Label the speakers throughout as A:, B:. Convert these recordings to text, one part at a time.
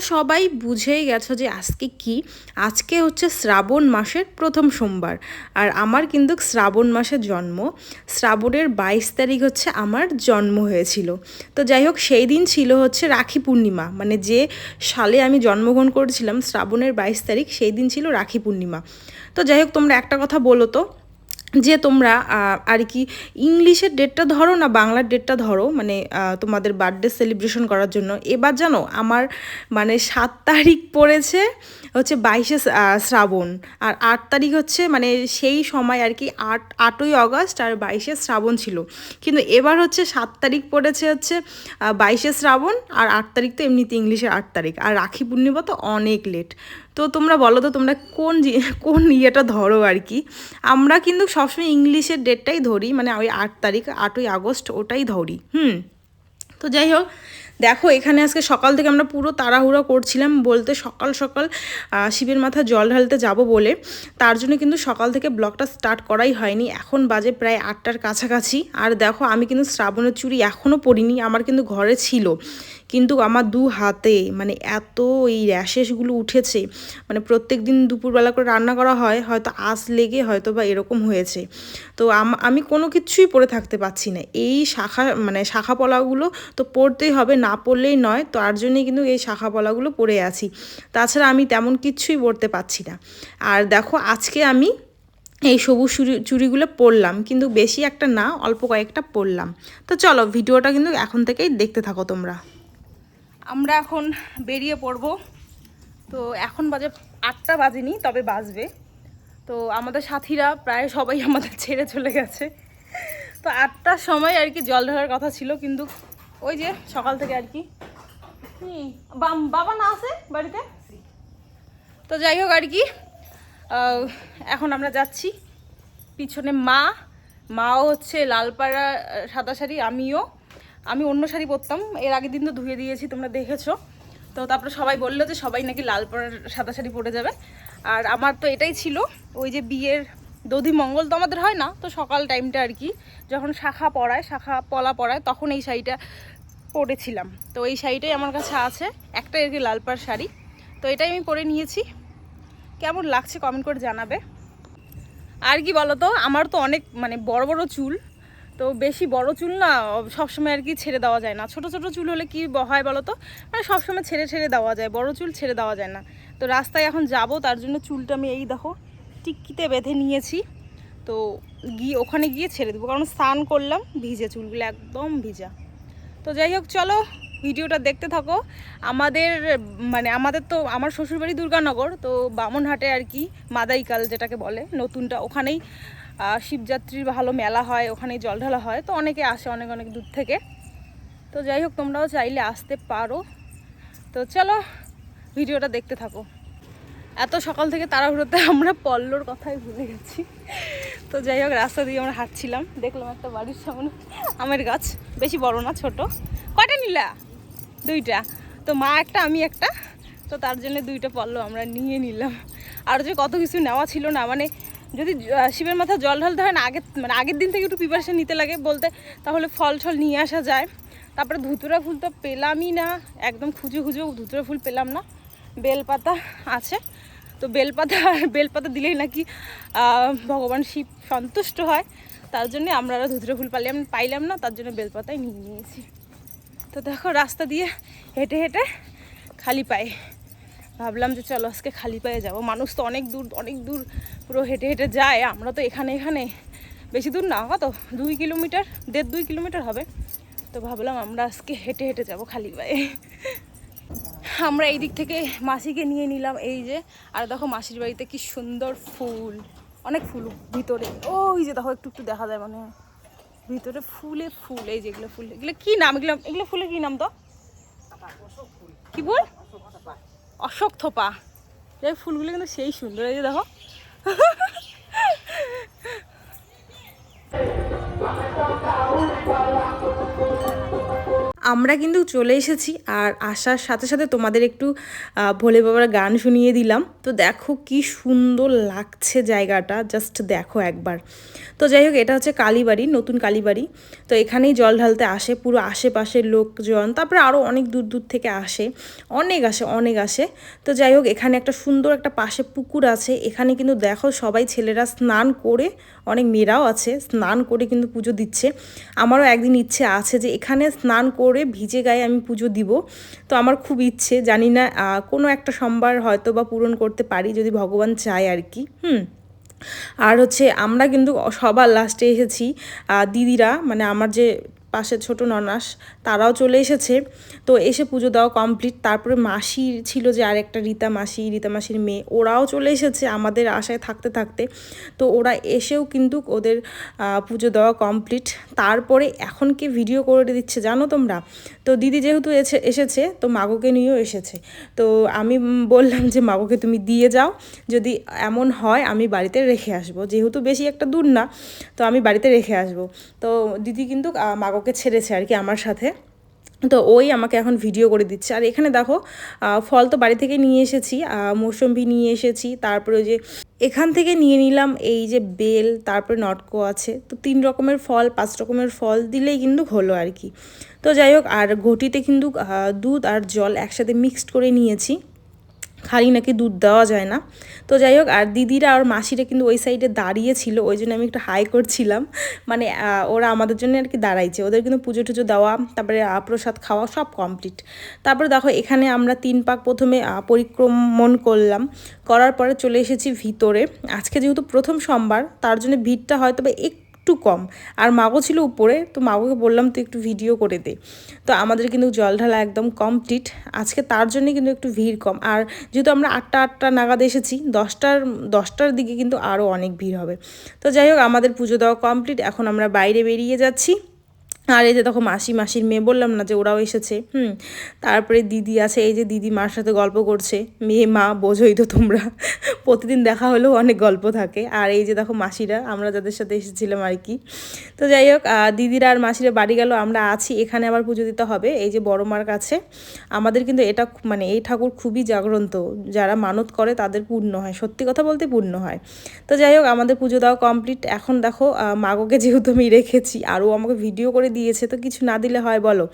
A: সবাই বুঝেই গেছো যে আজকে কি? আজকে হচ্ছে শ্রাবণ মাসের প্রথম সোমবার। আর আমার কিন্তু শ্রাবণ মাসের জন্ম। শ্রাবণের বাইশ তারিখ হচ্ছে আমার জন্ম হয়েছিল। তো যাই হোক, সেই দিন ছিল হচ্ছে রাখি পূর্ণিমা। মানে যে সালে আমি জন্মগ্রহণ করেছিলাম শ্রাবণের বাইশ তারিখ, সেই দিন ছিল রাখি পূর্ণিমা। তো যাই হোক, তোমরা একটা কথা বলো তো। যে তোমরা আর কি ইংলিশের ডেটটা ধরো না বাংলার ডেটটা ধরো মানে তোমাদের বার্থডে সেলিব্রেশন করার জন্য, এবার জানো আমার মানে সাত তারিখ পড়েছে হচ্ছে বাইশে শ্রাবণ, আর আট তারিখ হচ্ছে মানে সেই সময় আর কি আট, আটই অগস্ট আর বাইশে শ্রাবণ ছিল। কিন্তু এবার হচ্ছে সাত তারিখ পড়েছে হচ্ছে বাইশে শ্রাবণ আর আট তারিখ তো এমনিতে ইংলিশের আট তারিখ, আর রাখি পূর্ণিমা তো অনেক লেট তো তোমরা বলো তো, তোমরা কোন কোন ইয়েটা ধরো আর কি? আমরা কিন্তু সবসময় ইংলিশের ডেটটাই ধরি মানে ওই আট তারিখ, আটই আগস্ট ওটাই ধরি, হুম? তো যাই হোক দেখো, এখানে আজকে সকাল থেকে আমরা পুরো তাড়াহুড়ো করছিলাম বলতে সকাল সকাল শিবের মাথা জল ঢালতে যাব বলে। তার জন্য কিন্তু সকাল থেকে ব্লগটা স্টার্ট করাই হয়নি। এখন বাজে প্রায় আটটার কাছাকাছি। আর দেখো, আমি কিন্তু শ্রাবণের চুড়ি এখনও পরিনি আমার কিন্তু ঘরে ছিল। কিন্তু আমার দু হাতে মানে এত এই র্যাশেসগুলো উঠেছে। মানে প্রত্যেক দিন দুপুরবেলা করে রান্না করা হয়, হয়তো আঁচ লেগে হয়তো বা এরকম হয়েছে। তো আম- আমি কোনো কিছুই পরে থাকতে পারছি না। এই শাখা মানে শাখা পলাগুলো তো পরতেই হবে না পরলেই নয়, তো তার জন্যই কিন্তু এই শাখা পলাগুলো পরে আছি। তাছাড়া আমি তেমন কিছুই পরতে পারছি না। আর দেখো, আজকে আমি এই সবুজ চুরি, চুড়িগুলো পরলাম কিন্তু বেশি একটা না, অল্প কয়েকটা পরলাম তো চলো, ভিডিওটা কিন্তু এখন থেকেই দেখতে থাকো তোমরা। আমরা এখন বেরিয়ে পড়ব। তো এখন বাজে আটটা বাজেনি, তবে বাজবে। তো আমাদের সাথীরা প্রায় সবাই আমাদের ছেড়ে চলে গেছে। তো আটটার সময় আর কি জল ঢালার কথা ছিল, কিন্তু ওই যে, সকাল থেকে আর কি। বাবা না আছে বাড়িতে? তো যাই হোক আর কি এখন আমরা যাচ্ছি। পিছনে মা, মাও হচ্ছে লালপাড়া সাদা শাড়ি, আমিও। আমি অন্য শাড়ি পরতাম, এর আগের দিন তো ধুয়ে দিয়েছি, তোমরা দেখেছ। তো তারপরে সবাই বলল যে সবাই নাকি লাল সাদা শাড়ি পরে যাবে। আর আমার তো এটাই ছিল, ওই যে বিয়ের দধি মঙ্গল তো আমাদের হয় না, তো সকাল টাইমটা আর কি, যখন শাখা পড়ায়, শাখা পলা পড়ায়, তখন এই শাড়িটা পরেছিলাম তো এই শাড়িটাই আমার কাছে আছে একটাই আর কি লাল পাড় শাড়ি। তো এটাই আমি পরে নিয়েছি। কেমন লাগছে কমেন্ট করে জানাবে। আর কি বলতো, আমার তো অনেক মানে বড় বড় চুল, তো বেশি বড় চুল না, সবসময় আর কি ছেড়ে দেওয়া যায় না। ছোট ছোট চুল হলে কি হয় বলো তো মানে সবসময় ছেড়ে ছেড়ে দেওয়া যায়, বড় চুল ছেড়ে দেওয়া যায় না। তো রাস্তায় এখন যাব, তার জন্য চুলটা আমি এই দেখো টিক্কিতে বেঁধে নিয়েছি। তো গিয়ে ওখানে গিয়ে ছেড়ে দেবো, কারণ স্নান করলাম, ভিজে চুলগুলো একদম ভিজা। তো যাই হোক, চলো ভিডিওটা দেখতে থাকো। আমাদের মানে আমাদের তো, আমার শ্বশুরবাড়ি দুর্গানগর, তো বামনহাটে আর কি, মাদাইকাল যেটাকে বলে, নতুনটা ওখানেই শিবযাত্রীর ভালো মেলা হয়, ওখানেই জল ঢালা হয়। তো অনেকে আসে অনেক অনেক দূর থেকে। তো যাই হোক, তোমরাও চাইলে আসতে পারো। তো চলো ভিডিওটা দেখতে থাকো। এত সকাল থেকে তাড়াহুড়োতে আমরা পল্লর কথাই ভুলে গেছি। তো যাই হোক, রাস্তা দিয়ে আমরা হাঁটছিলাম। দেখলাম একটা বাড়ির সামনে আমের গাছ। বেশি বড় না, ছোট। কয়টা নিলা? দুইটা। তো মা একটা, আমি একটা। তো তার জন্য দুইটা পল্ল আমরা নিয়ে নিলাম। আর যে কত কিছু নেওয়া ছিল না মানে যদি শিবের মাথা জল ঢালতে হয় না আগের মানে আগের দিন থেকে একটু প্রিপারেশন নিতে লাগে বলতে, তাহলে ফল ছল নিয়ে আসা যায়। তারপরে ধুতুরা ফুল তো পেলামই না। একদম খুঁজে খুঁজেও ধুতুরা ফুল পেলাম না। বেলপাতা আছে। তো বেলপাতা বেলপাতা দিলেই নাকি ভগবান শিব সন্তুষ্ট হয়। তার জন্য আমরা আর ধুতুরা ফুল পাইলাম পাইলাম না, তার জন্য বেলপাতাই নিয়ে নিয়েছি। তো দেখো, রাস্তা দিয়ে হেঁটে হেঁটে খালি পায়ে। ভাবলাম যে চলো, আজকে খালি পায়ে যাব। মানুষ তো অনেক দূর অনেক দূর পুরো হেঁটে হেঁটে যায়। আমরা তো এখানে এখানে বেশি দূর না, কত? দুই কিলোমিটার, দেড় দুই কিলোমিটার হবে। তো ভাবলাম আমরা আজকে হেঁটে হেঁটে যাব খালি পায়ে। আমরা এই দিক থেকে মাসিকে নিয়ে নিলাম এই যে। আর দেখো মাসির বাড়িতে কি সুন্দর ফুল। অনেক ফুল ভিতরে। ওই যে দেখো, একটু একটু দেখা যায় মনে ভিতরে ফুলে ফুল, এই যেগুলো ফুল। এগুলো কি নাম? এগুলো এগুলো ফুলের কি নাম তো? কি ফুল? অশোক থোপা। এই ফুলগুলো কিন্তু সেই সুন্দর। এই যে দেখো। আমরা কিন্তু চলে এসেছি আর আসার সাথে সাথে তোমাদের একটু ভোলে বাবার গান শুনিয়ে দিলাম। তো দেখো কি সুন্দর লাগছে জায়গাটা জাস্ট দেখো একবার। তো যাই হোক, এটা হচ্ছে কালীবাড়ি, নতুন কালীবাড়ি। তো এখানেই জল ঢালতে আসে, পুরো আশেপাশের লোকজন, তারপরে আরও অনেক দূর দূর থেকে আসে, অনেক আসে অনেক আসে। তো যাই হোক, এখানে একটা সুন্দর একটা পাশে পুকুর আছে, এখানে কিন্তু দেখো সবাই ছেলেরা স্নান করে, অনেক মেয়েরাও আছে, স্নান করে কিন্তু পুজো দিচ্ছে। আমারও একদিন ইচ্ছে আছে যে এখানে স্নান করে ভিজে গায়ে আমি পুজো দিব। তো আমার খুব ইচ্ছে, জানি না কোনো একটা সোমবার হয়তো বা পূরণ করতে পারি যদি ভগবান চায় আর কি। হুম। আর হচ্ছে আমরা কিন্তু সবার লাস্টে এসেছি দিদিরা মানে আমার যে পাশে ছোট ননাস তারাও চলে এসেছে। তো এসে পুজো দেওয়া কমপ্লিট তারপরে মাসি ছিল যে আরেকটা রীতা মাসি রীতা মাসির মেয়ে। ওরাও চলে এসেছে আমাদের আশায় থাকতে থাকতে। তো ওরা এসেও কিন্তু ওদের পুজো দেওয়া কমপ্লিট তারপরে এখন কি ভিডিও করে দিচ্ছে জানো তোমরা? তো দিদি যেহেতু এসে এসেছে তো মাগোকে নিয়েও এসেছে। তো আমি বললাম যে মাগোকে তুমি দিয়ে যাও। যদি এমন হয় আমি বাড়িতে রেখে আসব। যেহেতু বেশি একটা দূর না তো আমি বাড়িতে রেখে আসব। তো দিদি কিন্তু আহ, মাগোকে ছেড়েছে আর কি আমার সাথে। তো ওই আমাকে এখন ভিডিও করে দিচ্ছে। আর এখানে দেখো ফল তো বাড়ি থেকে নিয়ে এসেছি মৌসম্বি নিয়ে এসেছি, তারপরে যে এখান থেকে নিয়ে নিলাম এই যে বেল, তারপরে নটকো আছে। তো তিন রকমের ফল, পাঁচ রকমের ফল দিলেই কিন্তু হলো আর কি। তো যাই হোক, আর ঘটিতে কিন্তু দুধ আর জল একসাথে মিক্সড করে নিয়েছি। খালি নাকি দুধ দেওয়া যায় না। তো যাই হোক, আর দিদিরা আর মাসিরা কিন্তু ওই সাইডে দাঁড়িয়েছিল ওই জন্য আমি একটু হাই করছিলাম। মানে ওরা আমাদের জন্য আর কি দাঁড়াইছে। ওদের কিন্তু পুজো টুজো দেওয়া, তারপরে প্রসাদ খাওয়া সব কমপ্লিট তারপরে দেখো, এখানে আমরা তিন পাক প্রথমে পরিক্রমণ করলাম। করার পরে চলে এসেছি ভিতরে। আজকে যেহেতু প্রথম সোমবার, তার জন্য ভিড়টা হয়তো বা একটু একটু কম। আর মাগো ছিল উপরে, তো মাগোকে বললাম, তুই একটু ভিডিও করে দে। তো আমাদের কিন্তু জল ঢালা একদম কমপ্লিট আজকে তার জন্যে কিন্তু একটু ভিড় কম। আর যেহেতু আমরা আটটা আটটা নাগাদ এসেছি, দশটার দশটার দিকে কিন্তু আরও অনেক ভিড় হবে। তো যাই হোক, আমাদের পুজো দেওয়া কমপ্লিট এখন আমরা বাইরে বেরিয়ে যাচ্ছি। আর এই যে দেখো মাসি, মাসির মেয়ে বললাম না যে ওরাও এসেছে, হুম? তারপরে দিদি আছে, এই যে দিদি মার সাথে গল্প করছে, মেয়ে, মা, বোঝোই তো তোমরা। প্রতিদিন দেখা হলেও অনেক গল্প থাকে। আর এই যে দেখো মাসিরা, আমরা যাদের সাথে এসেছিলাম আর কি। তো যাই হোক দিদিরা আর মাসিরা বাড়ি গেল, আমরা আছি, এখানে আবার পুজো দিতে হবে। এই যে বড় মার কাছে, আমাদের কিন্তু এটা মানে এই ঠাকুর খুবই জাগ্রন্ত। যারা মানত করে তাদের পূর্ণ হয়, সত্যি কথা বলতে পূর্ণ হয়। তো যাই হোক, আমাদের পুজো দেওয়া কমপ্লিট এখন দেখো মাগোকে যেহেতু আমি রেখেছি, আর ও আমাকে ভিডিও করে দিয়েছে, তো কিছু না দিলে হয় বলো?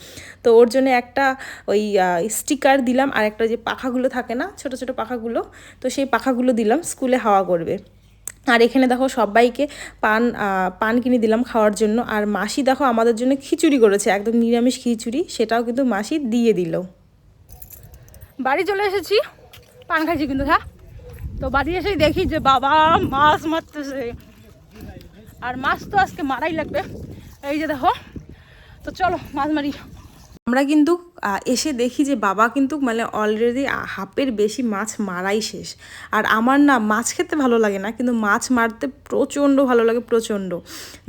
A: তো ওর জন্য একটা ওই স্টিকার দিলাম আর একটা যে পাখাগুলো থাকে না, ছোট ছোট পাখাগুলো, তো সেই পাখাগুলো দিলাম, স্কুলে হাওয়া করবে। আর এখানে দেখো সবাইকে পান পান কিনে দিলাম খাওয়ার জন্য। আর মাসি দেখো আমাদের জন্য খিচুড়ি করেছে, একদম নিরামিষ খিচুড়ি, সেটাও কিন্তু মাসি দিয়ে দিল।
B: বাড়ি চলে এসেছি, পান খাইছি কিন্তু হ্যাঁ? তো বাড়ি এসেই দেখি যে বাবা মাছ মারতেছে। আর মাছ তো আজকে মারাই লাগবে। এই যে দেখো তো চলো মাছ মারি
A: আমরা কিন্তু এসে দেখি যে বাবা কিন্তু মানে অলরেডি হাফের বেশি মাছ মারাই শেষ। আর আমার না মাছ খেতে ভালো লাগে না, কিন্তু মাছ মারতে প্রচণ্ড ভালো লাগে, প্রচণ্ড।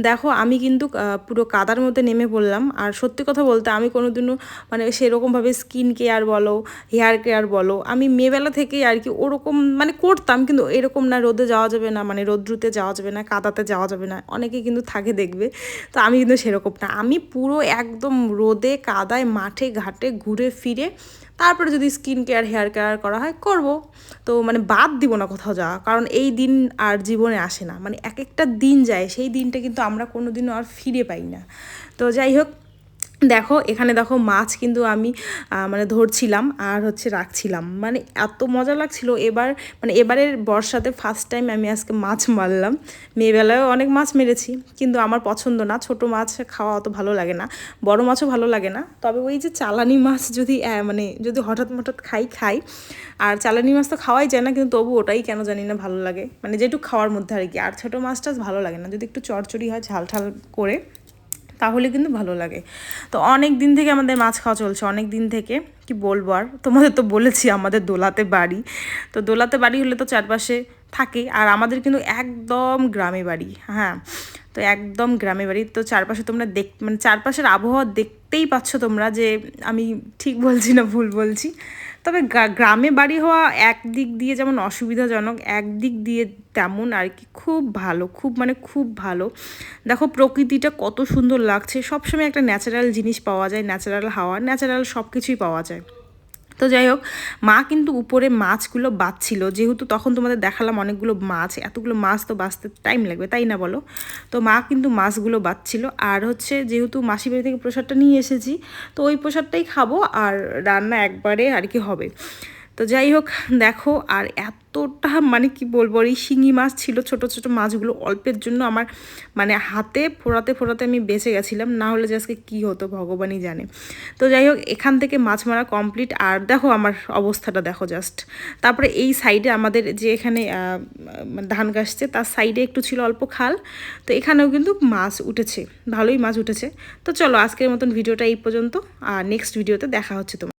A: দেখো, আমি কিন্তু পুরো কাদার মধ্যে নেমে পড়লাম। আর সত্যি কথা বলতে, আমি কোনোদিনও মানে সেরকমভাবে স্কিন কেয়ার বলো হেয়ার কেয়ার বলো, আমি মেয়েবেলা থেকেই আর কি ওরকম মানে করতাম, কিন্তু এরকম না রোদে যাওয়া যাবে না মানে রোদ্রুতে যাওয়া যাবে না, কাদাতে যাওয়া যাবে না। অনেকে কিন্তু থাকে দেখবে, তো আমি কিন্তু সেরকম না। আমি পুরো একদম রোদে, কাদায়, মাঠে, ঘাটে ঘুরে ফিরে তারপরে যদি স্কিন কেয়ার হেয়ার কেয়ার করা হয়, করব। তো মানে বাদ দিব না কোথাও যাওয়া, কারণ এই দিন আর জীবনে আসে না। মানে এক একটা দিন যায়, সেই দিনটা কিন্তু আমরা কোনো দিনও আর ফিরে পাই না। তো যাই হোক দেখো, এখানে দেখো মাছ কিন্তু আমি মানে ধরছিলাম আর হচ্ছে রাখছিলাম। মানে এত মজা লাগছিল। এবার মানে এবারের বর্ষাতে ফার্স্ট টাইম আমি আজকে মাছ মারলাম। মেয়েবেলায়ও অনেক মাছ মেরেছি, কিন্তু আমার পছন্দ না। ছোট মাছ খাওয়া অত ভালো লাগে না। বড় মাছও ভালো লাগে না। তবে ওই যে চালানি মাছ যদি মানে যদি হঠাৎ হঠাৎ খাই খাই। আর চালানি মাছ তো খাওয়াই যায় না, কিন্তু তবু ওটাই কেন জানি না ভালো লাগে। মানে যেটুকু খাওয়ার মধ্যে আর কি। আর ছোটো মাছটা ভালো লাগে না। যদি একটু চড়চড়ি হয় ঝাল ঝাল করে তাহলে কিন্তু ভালো লাগে। তো অনেক দিন থেকে আমাদের মাছ খাওয়া চলছে, অনেক দিন থেকে। কি বলব আর? তোমাদের তো বলেছি আমাদের দোলাতে বাড়ি। তো দোলাতে বাড়ি হলে তো চারপাশে থাকে। আর আমাদের কিন্তু একদম গ্রামে বাড়ি হ্যাঁ। তো একদম গ্রামে বাড়ি। তো চারপাশে তোমরা দেখ মানে চারপাশের আবহাওয়া দেখতেই পাচ্ছ তোমরা যে আমি ঠিক বলছি না ভুল বলছি। তবে গ্রামে বাড়ি হওয়া এক দিক দিয়ে যেমন অসুবিধাজনক, এক দিক দিয়ে তেমন আর কি খুব ভালো, খুব মানে খুব ভালো। দেখো প্রকৃতিটা কত সুন্দর লাগছে, সবসময় একটা ন্যাচারাল জিনিস পাওয়া যায় ন্যাচারাল হাওয়া ন্যাচারাল সব কিছুই পাওয়া যায়। তো যাই হোক, মা কিন্তু উপরে মাছগুলো বাঁচছিল। যেহেতু তখন তোমাদের দেখালাম অনেকগুলো মাছ, এতগুলো মাছ তো বাঁচতে টাইম লাগবে, তাই না বলো? তো মা কিন্তু মাছগুলো বাঁচছিল। আর হচ্ছে যেহেতু মাসি বাড়ি থেকে প্রসাদটা নিয়ে এসেছি, তো ওই প্রসাদটাই খাব আর রান্না একবারে আর কি হবে। তো যাই হোক, দেখো, আর এতটা মানে কি বলব এই শিঙি মাছ ছিল, ছোট ছোট মাছগুলো অল্পের জন্য আমার মানে হাতে ফোড়াতে ফোড়াতে আমি বেঁচে গেছিলাম। না হলে যে আজকে কী হতো, ভগবানই জানে। তো যাই হোক, এখান থেকে মাছ মারা কমপ্লিট আর দেখো, আমার অবস্থাটা দেখো জাস্ট তারপরে এই সাইডে আমাদের যে এখানে ধান গাছছে তার সাইডে একটু ছিল অল্প খাল। তো এখানেও কিন্তু মাছ উঠেছে, ভালোই মাছ উঠেছে। তো চলো, আজকের মতন ভিডিওটা এই পর্যন্ত। আর নেক্সট ভিডিওতে দেখা হচ্ছে তোমার।